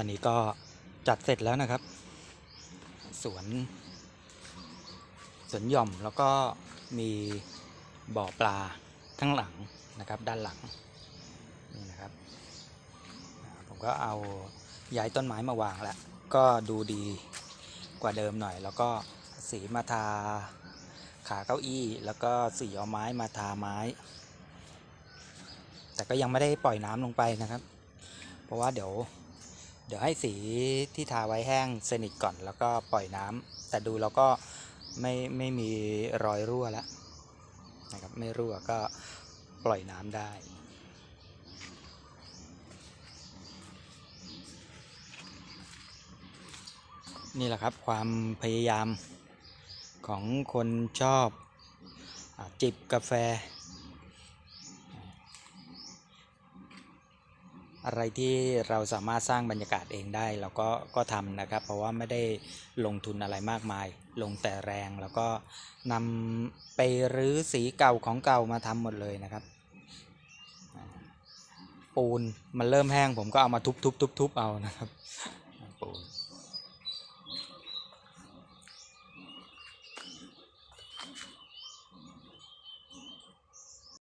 ตอนนี้ก็จัดเสร็จแล้วนะครับ สวนสวนหย่อมแล้วก็มีบ่อปลาข้งหลังนะครับ ด้านหลังนี่นะครับ ผมก็เอาย้ายต้นไม้มาวางแล้วก็ดูดีกว่าเดิมหน่อย แล้วก็สีมาทาขาเก้าอี้ แล้วก็สีเอาไม้มาทาไม้ แต่ก็ยังไม่ได้ปล่อยน้ำลงไปนะครับ เพราะว่าเดี๋ยว เดี๋ยวให้สีที่ทาไว้แห้งสนิทก่อนแล้วก็ปล่อยน้ำแต่ดูแล้วก็ไม่ไม่มีรอยรั่วแล้วนะครับไม่รั่วก็ปล่อยน้ำได้นี่แหละครับความพยายามของคนชอบอจิบกาแฟ อะไรที่เราสามารถสร้างบรรยากาศเองได้เราก็ก็ทำนะครับ เพราะว่าไม่ได้ลงทุนอะไรมากมาย ลงแต่แรงแล้วก็นำไปรื้อสีเก่าของเก่ามาทำหมดเลยนะครับ ปูนมันเริ่มแห้งผมก็เอามาทุบๆๆๆเอานะครับ